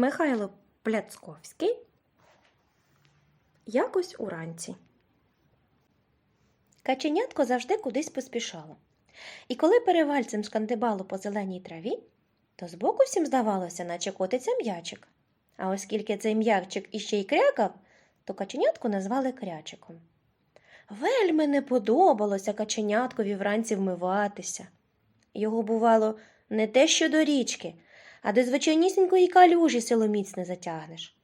Михайло Пляцковський. Якось уранці. Каченятко завжди кудись поспішало. І коли перевальцем шкандибало по зеленій траві, то збоку всім здавалося, наче котиться м'ячик. А оскільки цей м'ячик іще й крякав, то каченятку назвали крячиком. Вельми не подобалося каченяткові вранці вмиватися. Його, бувало, не те що до річки, а до звичайнісінької калюжі силоміць не затягнеш.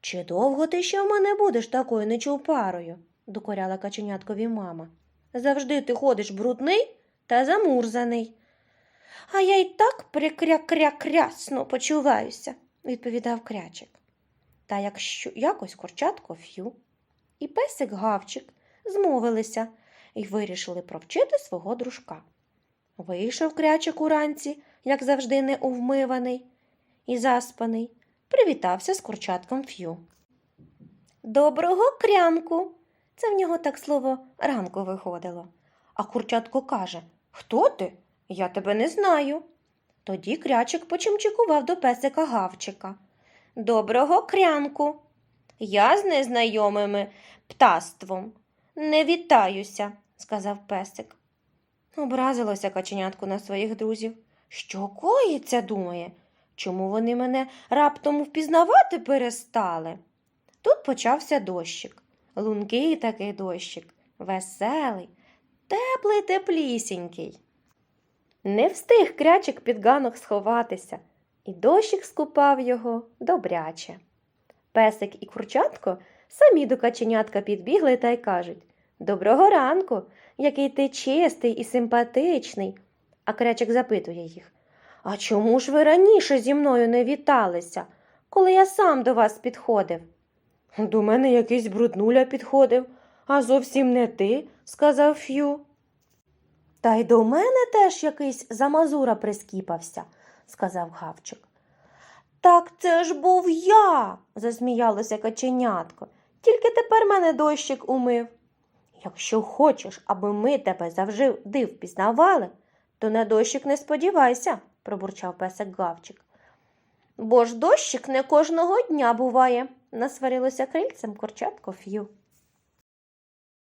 Чи довго ти ще в мене будеш такою нечовпарою? докоряла каченяткові мама. Завжди ти ходиш брудний та замурзаний. А я й так прикря-кря-крясно почуваюся, відповідав крячик. Та якщо якось курчатко ф'ю і песик гавчик змовилися і вирішили провчити свого дружка. Вийшов крячик уранці, як завжди неувмиваний і заспаний, привітався з курчатком ф'ю. Доброго крянку. Це в нього так слово ранку виходило. А курчатко каже Хто ти? Я тебе не знаю. Тоді крячик почимчикував до песика гавчика. Доброго крянку. Я з незнайомими птаством. Не вітаюся, сказав песик. Образилося каченятку на своїх друзів. Що коїться, думає, чому вони мене раптом впізнавати перестали? Тут почався дощик. Лункий такий дощик, веселий, теплий теплісінький. Не встиг крячик під ганок сховатися, і дощик скупав його добряче. Песик і курчатко самі до каченятка підбігли та й кажуть Доброго ранку, який ти чистий і симпатичний. А крячик запитує їх А чому ж ви раніше зі мною не віталися, коли я сам до вас підходив? До мене якийсь бруднуля підходив, а зовсім не ти, сказав Ф'ю. Та й до мене теж якийсь замазура прискіпався, сказав Гавчик. Так це ж був я, засміялося каченятко. Тільки тепер мене дощик умив. Якщо хочеш, аби ми тебе завжди впізнавали, то на дощик не сподівайся, пробурчав песик Гавчик. Бо ж дощик не кожного дня буває, насварилося крильцем курчатко Ф'ю.